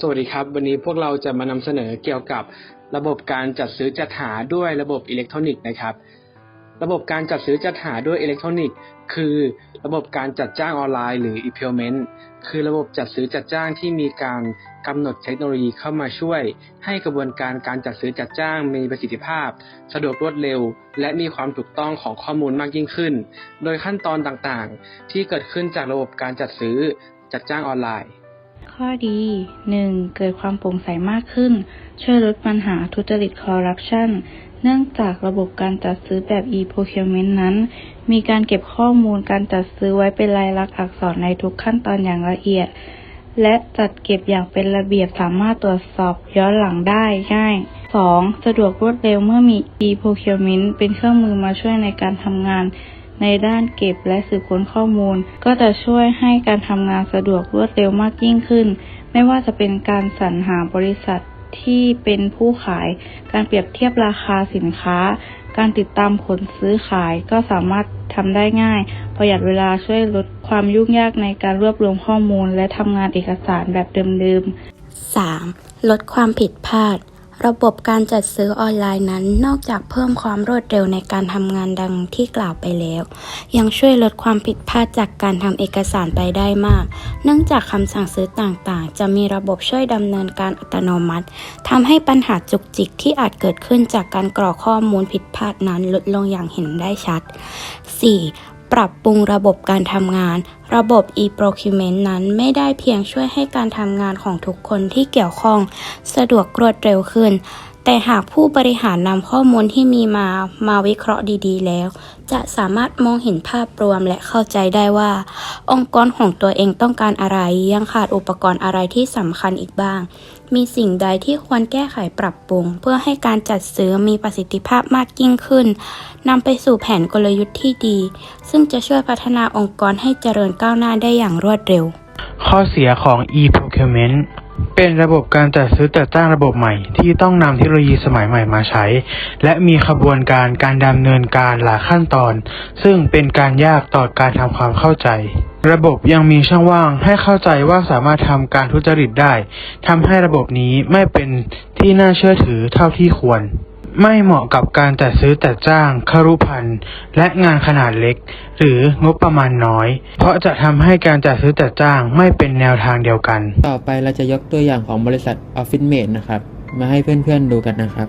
สวัสดีครับ วันนี้พวกเราจะมานำเสนอเกี่ยวกับระบบการจัดซื้อจัดหาด้วยระบบอิเล็กทรอนิกส์นะครับ ระบบการจัดซื้อจัดหาด้วยอิเล็กทรอนิกส์คือระบบการจัดจ้างออนไลน์หรือ e-payment คือระบบจัดซื้อจัดจ้างที่มีการกำหนดเทคโนโลยีเข้ามาช่วย ให้กระบวนการการจัดซื้อจัดจ้างมีประสิทธิภาพ สะดวกรวดเร็ว และมีความถูกต้องของข้อมูลมากยิ่งขึ้น โดยขั้นตอนต่างๆ ที่เกิดขึ้นจากระบบการจัดซื้อจัดจ้างออนไลน์ ข้อดี 1. เกิดความโปร่งใสมากขึ้น ช่วยลดปัญหาทุจริตคอร์รัปชันเนื่องจากระบบการจัดซื้อแบบ e-procurement นั้น มีการเก็บข้อมูลการจัดซื้อไว้เป็นลายลักษณ์อักษรในทุกขั้นตอนอย่างละเอียด และจัดเก็บอย่างเป็นระเบียบสามารถตรวจสอบย้อนหลังได้ง่าย 2. สะดวกรวดเร็วเมื่อมี e-procurement เป็นเครื่องมือมาช่วยในการทำงาน ในด้านเก็บและสืบค้นข้อมูล ก็จะช่วยให้การทำงานสะดวกรวดเร็วมากยิ่งขึ้น ไม่ว่าจะเป็นการสรรหาบริษัทที่เป็นผู้ขาย การเปรียบเทียบราคาสินค้า การติดตามผลซื้อขายก็สามารถทำได้ง่าย ประหยัดเวลาช่วยลดความยุ่งยากในการรวบรวมข้อมูล และทำงานเอกสารแบบเดิมๆ 3. ลดความผิดพลาด ระบบการจัดซื้อออนไลน์นั้น นอกจากเพิ่มความรวดเร็วในการทำงานดังที่กล่าวไปแล้ว ยังช่วยลดความผิดพลาดจากการทำเอกสารไปได้มาก เนื่องจากคำสั่งซื้อต่างๆ จะมีระบบช่วยดำเนินการอัตโนมัติทำให้ปัญหาจุกจิกที่อาจเกิดขึ้นจากการกรอกข้อมูลผิดพลาดนั้นลดลงอย่างเห็นได้ชัด 4. ปรับปรุงระบบการทำงาน ระบบ e-procurement นั้นไม่ได้เพียงช่วยให้การทำงานของทุกคนที่เกี่ยวข้อง สะดวกรวดเร็วขึ้น แต่หากผู้บริหารนำข้อมูลที่มีมามาวิเคราะห์ดีๆ แล้ว จะสามารถมองเห็นภาพรวมและเข้าใจได้ว่า องค์กรของตัวเองต้องการอะไร ยังขาดอุปกรณ์อะไรที่สำคัญอีกบ้าง มีสิ่งใดที่ควรแก้ไขปรับปรุง เพื่อให้การจัดซื้อมีประสิทธิภาพมากยิ่งขึ้นนำไปสู่แผนกลยุทธ์ที่ดี ซึ่งจะช่วยพัฒนาองค์กรให้เจริญก้าวหน้าได้อย่างรวดเร็ว ข้อเสียของ e-procurement เป็นระบบการจัดซื้อจัดจ้างระบบใหม่ ที่ต้องนำเทคโนโลยีสมัยใหม่มาใช้ และมีขบวนการการดำเนินการหลายขั้นตอน ซึ่งเป็นการยากต่อการทำความเข้าใจ ระบบยังมีช่องว่างให้เข้าใจว่าสามารถทำการทุจริตได้ทำให้ระบบนี้ไม่เป็นที่น่าเชื่อถือเท่าที่ควร ไม่เหมาะกับการจัดซื้อจัดจ้างคารุพันธ์และงานขนาดเล็ก หรืองบประมาณน้อย เพราะจะทำให้การจัดซื้อจัดจ้างไม่เป็นแนวทางเดียวกัน ต่อไปเราจะยกตัวอย่างของบริษัทออฟฟิศเมดนะครับ มาให้เพื่อนๆดูกันนะครับ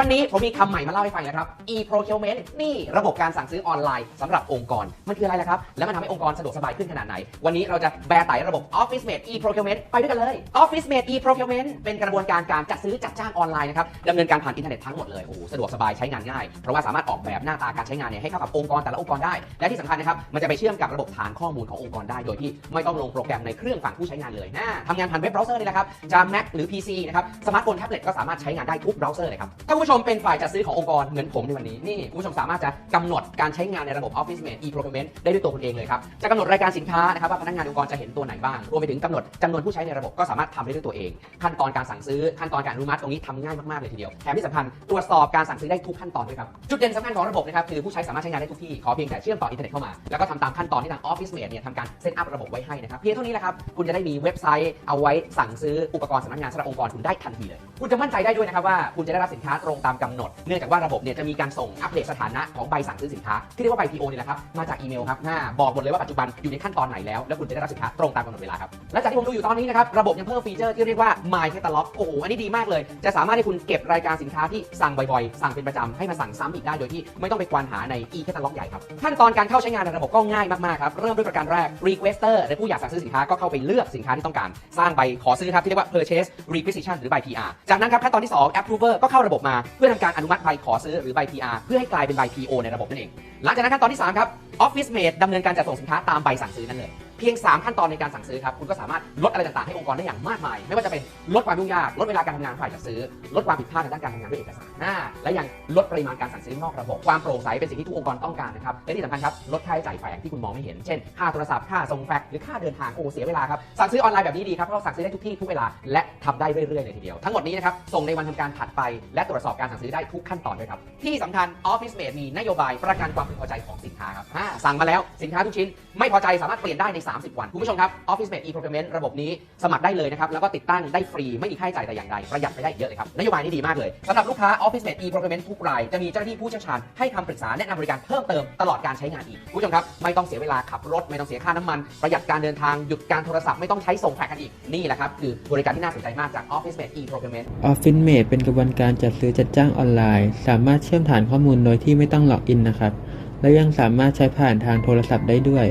วันนี้ผมมีคำใหม่มาเล่าให้ฟังนะครับ e-procurement นี่ระบบการสั่งซื้อออนไลน์สำหรับองค์กร มันคืออะไรล่ะครับ แล้วมันทำให้องค์กรสะดวกสบายขึ้นขนาดไหน วันนี้เราจะแบร์ไต่ระบบ Office Mate e-procurement ไปด้วยกันเลย Office Mate e-procurement เป็นกระบวนการการจัดซื้อจัดจ้างออนไลน์นะครับดำเนินการผ่านอินเทอร์เน็ตทั้งหมดเลยโอ้โหสะดวกสบายใช้งานง่าย เพราะว่าสามารถออกแบบหน้าตาการใช้งานเนี่ยให้เข้ากับองค์กรแต่ละองค์กรได้ และที่สำคัญนะครับมันจะไปเชื่อมกับระบบฐานข้อมูลขององค์กรได้โดยที่ไม่ต้องลงโปรแกรมในเครื่องฝั่งผู้ใช้งานเลยนะทำงานผ่านเว็บเบราว์เซอร์นี่แหละครับจะ Mac หรือ PC นะครับสมาร์ทโฟนแท็บเล็ตก็สามารถใช้งานได้ทุกเบราว์เซอร์เลยครับถ้าคุณผู้ชมเป็นฝ่ายจัดซื้อขององค์กรเหมือนผมในวันนี้นี่คุณผู้ชมสามารถจะกำหนดการใช้งานในระบบ Office Mate e-procurement ได้ด้วยตัวคุณเองเลยครับจะกำหนดรายการสินค้านะครับว่าพนักงานองค์กรจะเห็นตัวไหนบ้างรวมไปถึงกำหนดจำนวนผู้ใช้ในระบบก็สามารถทำได้ด้วยตัวเอง ขั้นตอนการสั่งซื้อขั้นตอนการอนุมัติตรงนี้ทำง่ายมากๆเลยทีเดียวแถมที่สำคัญตรวจสอบการสั่งซื้อได้ทุกขั้นตอนด้วยครับจุดเด่นสำคัญของระบบนะครับคือผู้ใช้สามารถใช้งานได้ทุกที่ขอเพียงแต่เชื่อมต่ออินเทอร์เน็ตเข้ามาแล้วก็ทำตามขั้นตอนที่ทาง Office Mate เนี่ยทำการเซตอัพระบบไว้ให้นะครับเพียงเท่านี้แหละครับคุณจะได้มีเว็บไซต์เอาไว้สั่งซื้ออุปกรณ์สำนักงานสำหรับองค์กรคุณได้ทันทีเลย คุณจะมั่นใจได้ด้วยนะครับว่าคุณจะได้รับสินค้าตรงตามกำหนด เนื่องจากว่าระบบเนี่ยจะมีการส่งอัปเดตสถานะของใบสั่งซื้อสินค้า ที่เรียกว่าใบ PO นี่แหละครับมาจากอีเมลครับหน้าบอกหมดเลยว่าปัจจุบันอยู่ในขั้นตอนไหนแล้ว แล้วคุณจะได้รับสินค้าตรงตามกำหนดเวลาครับและจากที่ผมดูอยู่ตอนนี้นะครับระบบยังเพิ่มฟีเจอร์ที่เรียกว่า My Catalog โอ้โหอันนี้ดีมากเลย จะสามารถให้คุณเก็บรายการสินค้าที่สั่งบ่อยๆ สั่งเป็นประจำให้มาสั่งซ้ำอีกได้โดยที่ไม่ต้องไปควานหาใน e-catalog ใหญ่ครับขั้นตอนการเข้าใช้งานในระบบก็ง่ายมากๆครับเริ่มด้วยประการแรก requester หรือผู้อยากสั่งซื้อสินค้าก็เข้าไปเลือกสินค้าที่ต้องการ สร้างใบขอซื้อครับที่เรียกว่า purchase requisition หรือใบ PR จากนั้นครับขั้นตอนที่ 2 approver ก็เข้าระบบมาเพื่อทำการอนุมัติใบขอซื้อหรือใบ PR เพื่อให้กลายเป็นใบ PO ในระบบนั่นเอง หลังจากนั้นขั้นตอนที่ 3 ครับ Office Mate ดำเนินการจัดส่งสินค้าตามใบสั่งซื้อนั่นเลย เพียง 3 ขั้นตอนในการสั่งซื้อครับ คุณก็สามารถลดอะไรต่างๆให้องค์กรได้อย่างมากมาย ไม่ว่าจะเป็นลดความยุ่งยาก ลดเวลาการทำงานฝ่ายจัดซื้อ ลดความผิดพลาดในด้านการทำงานด้วยเอกสารนะและยังลดปริมาณการสั่งซื้อนอกระบบ ความโปร่งใสเป็นสิ่งที่ทุกองค์กรต้องการนะครับ และที่สำคัญครับ ลดค่าใช้จ่ายแฝงที่คุณมองไม่เห็น เช่น ค่าโทรศัพท์ ค่าส่งแฟกซ์หรือค่าเดินทาง โอ้ เสียเวลาครับ สั่งซื้อออนไลน์แบบนี้ดีครับ เพราะเราสั่งซื้อได้ทุกที่ทุกเวลา และทำได้เรื่อยๆเลยทีเดียว ทั้งหมดนี้นะครับ ส่งในวันทำการถัดไป และตรวจสอบการสั่งซื้อได้ทุกขั้นตอนด้วยครับ ที่สำคัญ Office Mate มีนโยบายประกันความพึงพอใจของสินค้าครับอ่าสั่งมาแล้วสินค้าทุกชิ้นไม่พอใจสามารถเปลี่ยนได้ใน30 วัน คุณผู้ชมครับ Office Mate e-procurement ระบบนี้สมัครได้เลยนะครับ แล้วก็ติดตั้งได้ฟรี ไม่มีค่าใช้จ่ายแต่อย่างใด ประหยัดไปได้เยอะเลยครับ นโยบายนี้ดีมากเลยสำหรับลูกค้า Office Mate e-procurement ทุกราย จะมีเจ้าหน้าที่ผู้เชี่ยวชาญให้คำปรึกษาแนะนำบริการเพิ่มเติมตลอดการใช้งานอีก คุณผู้ชมครับ ไม่ต้องเสียเวลาขับรถ ไม่ต้องเสียค่าน้ำมัน ประหยัดการเดินทาง หยุดการโทรศัพท์ ไม่ต้องใช้ส่งแฟกกันอีก นี่แหละครับ คือบริการที่น่าสนใจมากจาก Office Mate e-procurement Office Mate เป็นกระบวนการจัดซื้อจัดจ้างออนไลน์ สามารถเชื่อมฐานข้อมูลโดยที่ไม่ต้องล็อกอินนะครับ และยังสามารถใช้ผ่านทางโทรศัพท์ได้ด้วย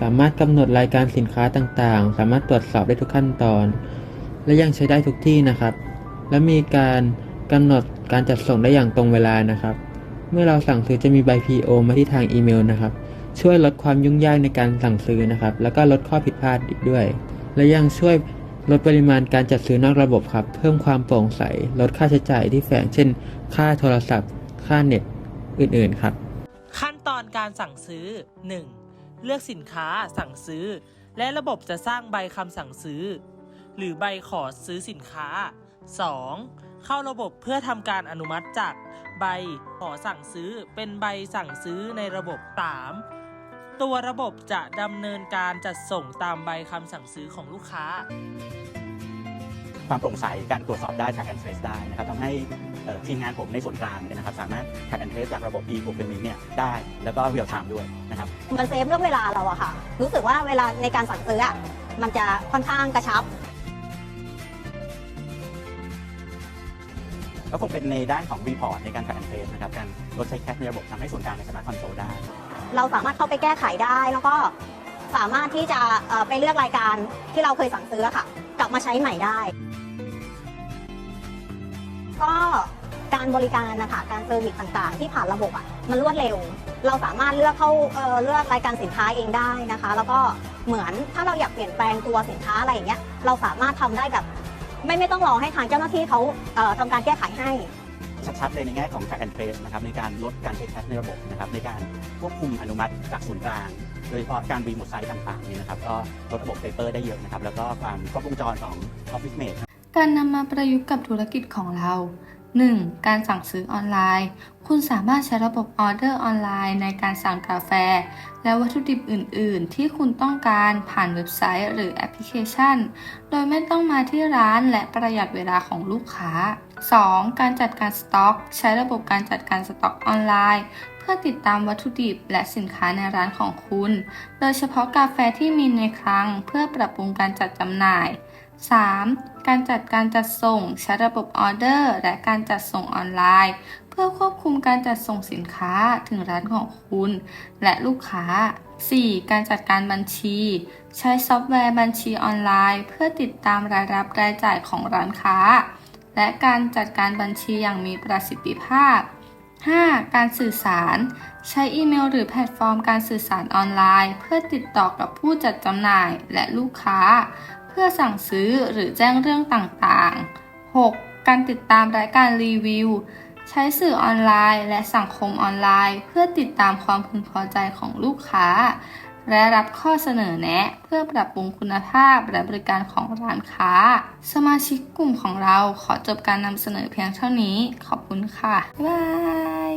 สามารถกำหนดรายการสินค้าต่างๆ สามารถตรวจสอบได้ทุกขั้นตอน และยังใช้ได้ทุกที่นะครับ และมีการกำหนดการจัดส่งได้อย่างตรงเวลานะครับ เมื่อเราสั่งซื้อจะมีใบ PO มาที่ทางอีเมลนะครับ ช่วยลดความยุ่งยากในการสั่งซื้อนะครับ แล้วก็ลดข้อผิดพลาดอีกด้วย และยังช่วยลดปริมาณการจัดซื้อนอกระบบครับ เพิ่มความโปร่งใส ลดค่าใช้จ่ายที่แฝงเช่น ค่าโทรศัพท์ ค่าเน็ต อื่นๆ ครับ ขั้นตอนการสั่งซื้อ 1. เลือกสินค้าสั่งซื้อ และระบบจะสร้างใบคำสั่งซื้อ หรือใบขอซื้อสินค้า 2. เข้าระบบเพื่อทำการอนุมัติจากใบขอสั่งซื้อเป็นใบสั่งซื้อในระบบ 3. ตัวระบบจะดำเนินการจัดส่งตามใบคำสั่งซื้อของลูกค้า ความโปร่งใสการตรวจสอบได้ track and trace ได้นะครับทำให้เอ่อทีมงานผมในส่วนกลางเนี่ยนะครับสามารถ track and trace จากระบบ e-procurement เนี่ยได้แล้วก็ real time ด้วยนะครับมันเซฟเรื่องเวลาเราอะค่ะ รู้สึกว่าเวลาในการสั่งซื้ออะมันจะค่อนข้างกระชับก็คงเป็นในด้านของ report ในการ track and trace นะครับการลดใช้แคชในระบบทำให้ส่วนกลางในสามารถ control ได้ เราสามารถเข้าไปแก้ไขได้แล้วก็สามารถที่จะเอ่อไปเลือกรายการที่เราเคยสั่งซื้ออะค่ะ กลับมาใช้ใหม่ได้ ก็การบริการนะคะการเซอร์วิสต่างๆ ที่ผ่านระบบอะมันรวดเร็ว เราสามารถเลือกเข้าเอ่อเลือกรายการสินค้าเองได้นะคะ แล้วก็เหมือนถ้าเราอยากเปลี่ยนแปลงตัวสินค้าอะไรอย่างเงี้ยเราสามารถทำได้แบบไม่ไม่ต้องรอให้ทางเจ้าหน้าที่เขาเอ่อทำการแก้ไขให้ ชัดๆเลยในแง่ของ track and trace นะครับในการลดการใช้แคชในระบบนะครับในการควบคุมอนุมัติจากศูนย์กลาง โดยเฉพาะการรีโมทไซต์ต่างๆเนี่ยนะครับก็ลดระบบเปเปอร์ได้เยอะนะครับแล้วก็ความครบวงจรของ Office Mate การนำมาประยุกต์กับธุรกิจของเรา 1. การสั่งซื้อออนไลน์ คุณสามารถใช้ระบบออเดอร์ออนไลน์ในการสั่งกาแฟ และวัตถุดิบอื่น ๆ ที่คุณต้องการผ่านเว็บไซต์หรือแอปพลิเคชัน โดยไม่ต้องมาที่ร้านและประหยัดเวลาของลูกค้า 2. การจัดการสต็อก ใช้ระบบการจัดการสต็อกออนไลน์ เพื่อติดตามวัตถุดิบและสินค้าในร้านของคุณ โดยเฉพาะกาแฟที่มีในคลังเพื่อปรับปรุงการจัดจำหน่าย 3. การจัดการจัดส่ง ใช้ระบบออเดอร์ และการจัดส่งออนไลน์ เพื่อควบคุมการจัดส่งสินค้าถึงร้านของคุณ และลูกค้า 4. การจัดการบัญชี ใช้ซอฟต์แวร์บัญชีออนไลน์ เพื่อติดตามรายรับรายจ่ายของร้านค้า และการจัดการบัญชีอย่างมีประสิทธิภาพ 5. การสื่อสาร ใช้อีเมล หรือแพลตฟอร์มการสื่อสารออนไลน์ เพื่อติดต่อกับผู้จัดจำหน่ายและลูกค้า พื่อสั่งซื้อหรือแจ้งเรื่องต่างๆ 6. การติดตามรายการรีวิว ใช้สื่อออนไลน์ และสังคมออนไลน์ เพื่อติดตามความพึงพอใจของลูกค้า และรับข้อเสนอแนะ เพื่อปรับปรุงคุณภาพและบริการของร้านค้า สมาชิกกลุ่มของเราขอจบการนำเสนอเพียงเท่านี้ ขอบคุณค่ะ บ๊ายบาย